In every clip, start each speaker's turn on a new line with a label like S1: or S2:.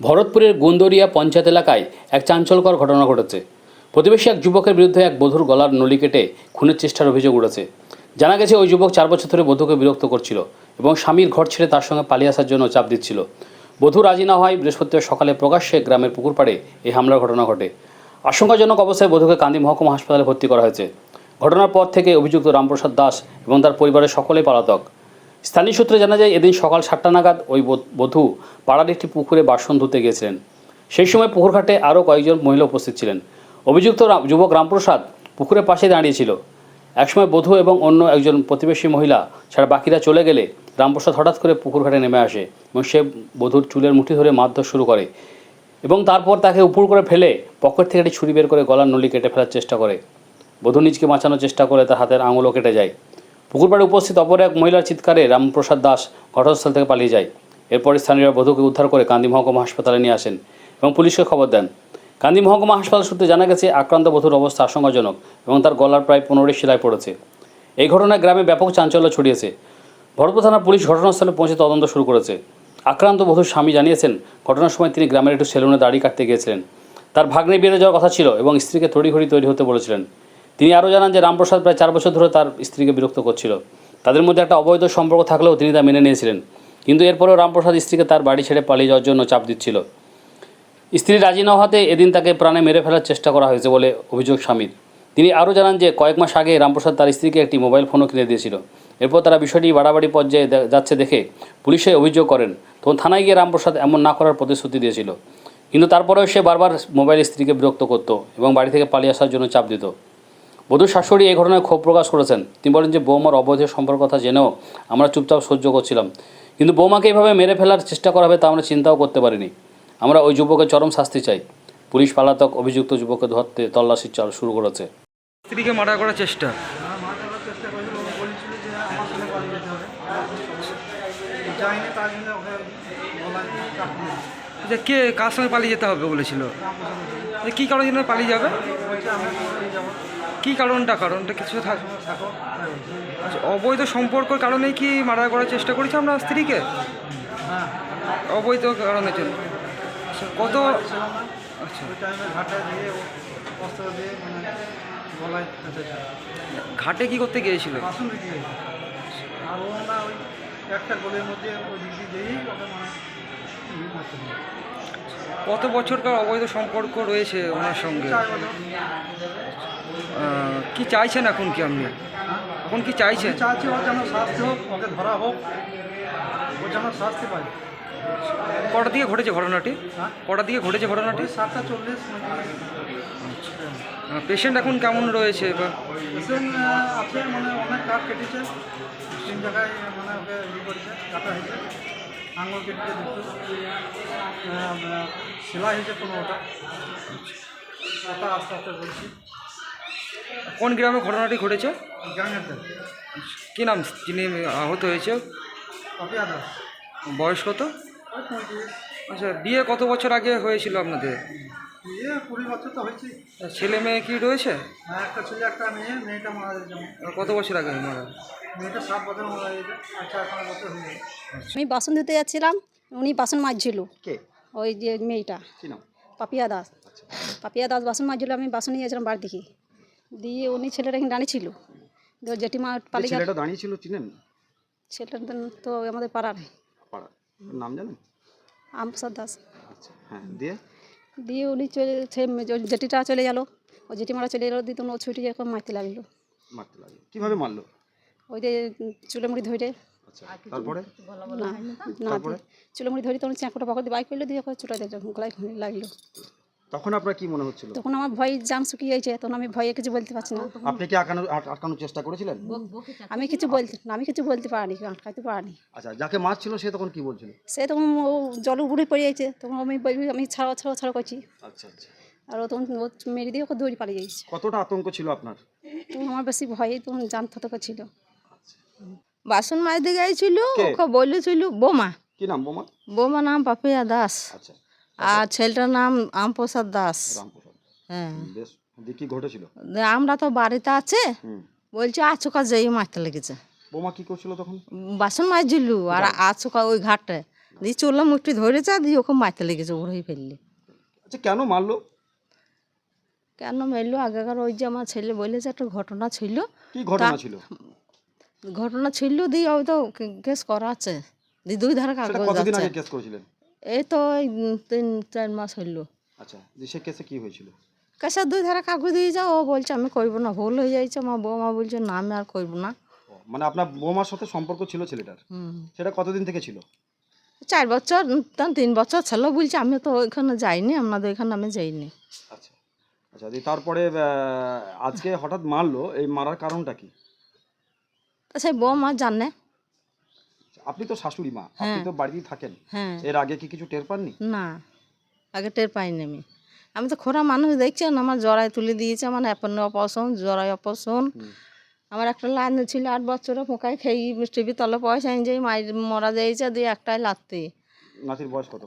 S1: ভরতপুরের গোন্দরিয়া পঞ্চায়েত এলাকায় এক চাঞ্চল্যকর ঘটনা ঘটেছে। প্রতিবেশী এক যুবকের বিরুদ্ধে এক বধূর গলার নলি কেটে খুনের চেষ্টার অভিযোগ উঠেছে। জানা গেছে, ওই যুবক চার বছর ধরে বধূকে বিরক্ত করছিল এবং স্বামীর ঘর ছেড়ে তার সঙ্গে পালিয়ে আসার জন্য চাপ দিচ্ছিল। বধূ রাজি না হয় বৃহস্পতিবার সকালে প্রকাশ্যে গ্রামের পুকুর পাড়ে এই হামলার ঘটনা ঘটে। আশঙ্কাজনক অবস্থায় বধূকে কান্দি মহকুমা হাসপাতালে ভর্তি করা হয়েছে। ঘটনার পর থেকে অভিযুক্ত রামপ্রসাদ দাস এবং তার পরিবারের সকলেই পলাতক। স্থানীয় সূত্রে জানা যায়, এদিন সকাল সাতটা নাগাদ ওই বধ- পাড়ার একটি পুকুরে বাসন ধুতে গিয়েছিলেন। সেই সময় পুকুরঘাটে আরও কয়েকজন মহিলা উপস্থিত ছিলেন। অভিযুক্ত যুবক রামপ্রসাদ পুকুরের পাশে দাঁড়িয়েছিল। একসময় বধূ এবং অন্য একজন প্রতিবেশী মহিলা ছাড়া বাকিরা চলে গেলে রামপ্রসাদ হঠাৎ করে পুকুরঘাটে নেমে আসে এবং সে বধূর চুলের মুঠি ধরে মারধর শুরু করে এবং তারপর তাকে উপর করে ফেলে পকেট থেকে একটি ছুরি বের করে গলার নলি কেটে ফেলার চেষ্টা করে। বধূ নিজকে বাঁচানোর চেষ্টা করে তার হাতের আঙুলও কেটে যায়। পুকুরপাড়ে উপস্থিত অপর এক মহিলার চিৎকারে রামপ্রসাদ দাস ঘটনাস্থল থেকে পালিয়ে যায়। এরপর স্থানীয়রা বধূকে উদ্ধার করে কান্দি মহকুমা হাসপাতালে নিয়ে আসেন এবং পুলিশকে খবর দেন। কান্দি মহকুমা হাসপাতাল সূত্রে জানা গেছে, আক্রান্ত বধূর অবস্থা আশঙ্কাজনক এবং তার গলার প্রায় পনেরোটি সেলাই পড়েছে। এই ঘটনায় গ্রামে ব্যাপক চাঞ্চল্য ছড়িয়েছে। ভরতপুর থানা পুলিশ ঘটনাস্থলে পৌঁছে তদন্ত শুরু করেছে। আক্রান্ত বধূর স্বামী জানিয়েছেন, ঘটনার সময় তিনি গ্রামের একটু সেলুনে দাড়ি কাটতে গিয়েছিলেন। তার ভাগ্নে বেড়ে যাওয়ার কথা ছিল এবং স্ত্রীকে তড়িঘড়ি তৈরি হতে বলেছিলেন। তিনি আরও জানান যে রামপ্রসাদ প্রায় চার বছর ধরে তার স্ত্রীকে বিরক্ত করছিল। তাদের মধ্যে একটা অবৈধ সম্পর্ক থাকলেও তিনি তা মেনে নিয়েছিলেন। কিন্তু এরপরেও রামপ্রসাদ স্ত্রীকে তার বাড়ি ছেড়ে পালিয়ে যাওয়ার জন্য চাপ দিচ্ছিল। স্ত্রী রাজি না হওয়াতে এদিন তাকে প্রাণে মেরে ফেলার চেষ্টা করা হয়েছে বলে অভিযোগ স্বামীর। তিনি আরও জানান যে কয়েক মাস আগে রামপ্রসাদ তার স্ত্রীকে একটি মোবাইল ফোনও কিনে দিয়েছিল। এরপর তারা বিষয়টি বাড়াবাড়ি পর্যায়ে যাচ্ছে দেখে পুলিশে অভিযোগ করেন। তখন থানায় গিয়ে রামপ্রসাদ এমন না করার প্রতিশ্রুতি দিয়েছিল। কিন্তু তারপরেও সে বারবার মোবাইল স্ত্রীকে বিরক্ত করত এবং বাড়ি থেকে পালিয়ে আসার জন্য চাপ দিত। বধূর শাশুড়ি এই ঘটনায় ক্ষোভ প্রকাশ করেছেন। তিনি বলেন যে, বৌমার অবৈধ সম্পর্ক কথা জেনেও আমরা চুপচাপ সহ্য করছিলাম। কিন্তু বৌমাকে এইভাবে মেরে ফেলার চেষ্টা করা হবে তা আমরা চিন্তাও করতে পারিনি। আমরা ওই যুবকের চরম শাস্তি চাই। পুলিশ পালাতক অভিযুক্ত যুবককে ধরতে তল্লাশি চাল শুরু করেছে।
S2: স্ত্রীকে মার্ডার করার চেষ্টা।
S3: যে
S2: কে কার সঙ্গে পালিয়ে যেতে হবে বলেছিল? কী কারণের পালিয়ে যাবে? কী কারণটা? কারণটা কিছু থাক আচ্ছা অবৈধ সম্পর্কের কারণেই কি মার্ডার করার চেষ্টা করেছে আপনার স্ত্রীকে? অবৈধ কারণের জন্য। আচ্ছা, কত আচ্ছা।
S3: ঘাটে
S2: কি করতে গিয়েছিল। কত বছরকার অবৈধ সম্পর্ক রয়েছে ওনার সঙ্গে? কি চাইছেন এখন কি আপনি? এখন কি চাইছেন?
S3: চাচ্ছি ও যেন শাস্তি হোক ওকে ধরা হোক ও যেন শাস্তি পায়।
S2: কটা দিকে ঘটেছে ঘটনাটি?
S3: কটা
S2: কটার দিকে ঘটেছে ঘটনাটি?
S3: সাতটা চল্লিশ
S2: পেশেন্ট এখন কেমন রয়েছে বা
S3: পেশেন্ট আছে মানে অনেক কাঠ কেটেছে। তিন জায়গায় মানে ওকে করেছে কাটা হয়েছে আঙুল দুটো সেলাই হয়েছে পনেরোটা ওটা আস্তে আস্তে বলছি।
S2: কোন গ্রামে ঘটনাটি ঘটেছে? কি নাম? যিনি আহত হয়েছে। বয়স কত? আচ্ছা বিয়ে কত বছর আগে হয়েছিল আপনাদের? ছেলে মেয়ে কি রয়েছে?
S3: হ্যাঁ একটা ছেলে একটা মেয়ে মেয়েটা মারা গেছে। যেমন
S2: কত বছর আগে মারা?
S3: মেয়েটা সাত বছর মারা গেছে আচ্ছা
S4: আমি বাসন ধুতে যাচ্ছিলাম উনি বাসন মাজছিল।
S5: কে?
S4: ওই যে মেয়েটা। পাপিয়া দাস। পাপিয়া দাস বাসন মাজছিল আমি বাসন নিয়ে যাচ্ছিলাম বাড়ি থেকে। দিয়ে উনি ছেলেটা এখানে দাঁড়িয়ে ছিল। জেঠিমা পালিয়ে গেল।
S5: ছেলেটা দাঁড়িয়ে ছিল চিনেন?
S4: ছেলেটা তো আমাদের পাড়ার।
S5: পাড়া নাম জানেন?
S4: আমপ্রসাদ দাস।
S5: আচ্ছা হ্যাঁ দিয়ে?
S4: দিয়ে উনি চলে জেঠিটা চলে গেল। ও জেঠিমারা চলে গেলো দিয়ে তখন ও ছুটি এরকম মারতে লাগল।
S5: মারতে লাগল। কীভাবে মারলো?
S4: ওই যে চুলে মুড়ি ধরে।
S5: আচ্ছা তারপরে?
S4: না না চুলে মুড়ি ধরে তখন চাঁকুটা পকড় দিয়ে বাইক করল দিয়ে চুটা দিয়ে গলায় লাগল।
S5: তখন আপনার কি মনে হচ্ছিল?
S4: তখন আমার ভয় জান শুকিয়ে গেছে তখন আমি ভয়ে কিছু বলতে পারছি না।
S5: আপনি কি আটকানো আট- আটকানোর চেষ্টা করেছিলেন?
S4: আমি কিছু বলতে না, আমি কিছু বলতে পারিনি আটকাতে পারিনি।
S5: আচ্ছা যাকে মারছিল সে তখন কি বলছিল?
S4: সে তখন ও জল উপরে পড়ে যাচ্ছে তখন আমি বলবি আমি ছাড়া ছাড়া ছাড়া করছি।
S5: আচ্ছা আচ্ছা।
S4: আর ও তখন ও মেরে দিয়ে ওকে দৌড়ি পালিয়ে যাচ্ছে
S5: কতটা আতঙ্ক ছিল আপনার?
S4: তখন আমার বেশি ভয়ে তখন জান থতকা ছিল।
S6: বাসন মাজতে গেছিল
S5: কে?
S6: ওকে বলেছিল বোমা।
S5: কি নাম বোমা?
S6: বোমা নাম পাপিয়া দাস।
S5: আচ্ছা।
S6: আর ছেলেটার নাম আমপ্রসাদ দাস। হ্যাঁ।
S5: কি ঘটেছিল?
S6: আমরা তো বাড়িতে আছে। বলছে আচুকা যেই মারতে লেগেছে।
S5: বোমা কি করছিল তখন?
S6: বাসন মাজছিল আর আচুকা ওই ঘাটে। দিয়ে চুলা মুঠি ধরেছে দিয়ে ওকে মারতে লেগেছে ওরাই ফেললে।
S5: আচ্ছা কেন মারলো?
S6: কেন মেরলো? আগেকার ওই যে আমার ছেলে বলেছে একটা ঘটনা ছিল।
S5: কি ঘটনা ছিল?
S6: ঘটনা ছিল দিয়ে ওই তো কেস করা আছে দিয়ে দুই ধারে কাগজ
S5: কতদিন
S6: আছে।
S5: আগে কেস করেছিলেন?
S6: এই তো তিন চার মাস হইল।
S5: আচ্ছা সে কেসে কি হয়েছিল?
S6: কেসে দুই ধারে কাগজ দিয়ে যাও ও বলছে আমি করব না ভুল হয়ে যাইছে। আমার বৌমা বলছে না আমি আর করব না।
S5: মানে আপনার বৌমার সাথে সম্পর্ক ছিল ছেলেটার?
S6: হুম।
S5: সেটা কতদিন থেকে ছিল?
S6: চার বছর তিন বছর ছিল বলছে আমি তো ওইখানে যাইনি আপনাদের ওইখানে আমি যাইনি।
S5: আচ্ছা আচ্ছা দিয়ে তারপরে আজকে হঠাৎ মারলো এই মারার কারণটা কি?
S6: সেই বৌমা জানে
S5: আপনি তো শাশুড়ি মা আপনি তো বাড়িতেই থাকেন।
S6: হ্যাঁ।
S5: এর আগে কি কিছু টের পাননি?
S6: না আগে টের পাইনি আমি। আমি তো খোরা মানুষ দেখছেন? আমার জড়াই তুলে দিয়েছে আমার অ্যাপনে অপারেশন জড়াই অপারেশন। আমার একটা লাইন ছিল আট বছরে পোকায় খেয়ে টিভি তলে পয়সা এনে যাই মাই মরা যাইছে দিয়ে একটাই লাত্তি।
S5: নাতির বয়স কত?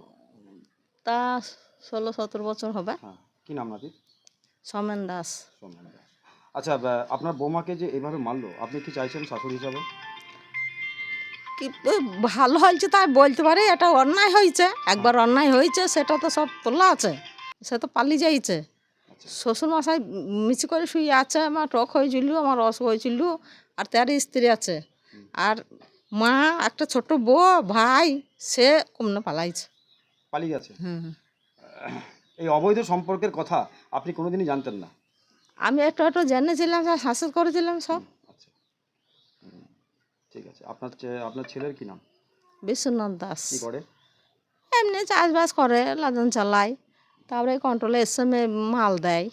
S6: তা ষোলো সতেরো বছর হবে।
S5: হ্যাঁ কি নাম নাতির?
S6: সমেন দাস।
S5: সোমেন দাস। আচ্ছা আপনার বৌমাকে যে এভাবে মারলো আপনি কি চাইছেন শাশুড়ি হিসাবে?
S6: কি ভালো হয়েছে তাই বলতে পারি এটা অন্যায় হয়েছে। একবার অন্যায় হয়েছে সেটা তো সব তোলা আছে সে তো পালিয়ে যাইছে। শ্বশুর মশাই মিছি করে শুয়ে আছে আমার টক হয়েছিল আমার রস হয়েছিল আর তার স্ত্রী আছে। আর মা একটা ছোট বউ ভাই সে কমনে পালাইছে।
S5: পালিয়ে গেছে?
S6: হুম
S5: এই অবৈধ সম্পর্কের কথা আপনি কোনোদিনই জানতেন না?
S6: আমি একটু একটু জেনেছিলাম শাসন করেছিলাম সব।
S5: ঠিক আছে। আপনার আপনার ছেলের কি নাম?
S6: বিশ্বনাথ দাস।
S5: কি করে?
S6: এমনি চাষবাস করে লাদন চালায়। তারপরে কন্ট্রোলে এসে মাল দেয়।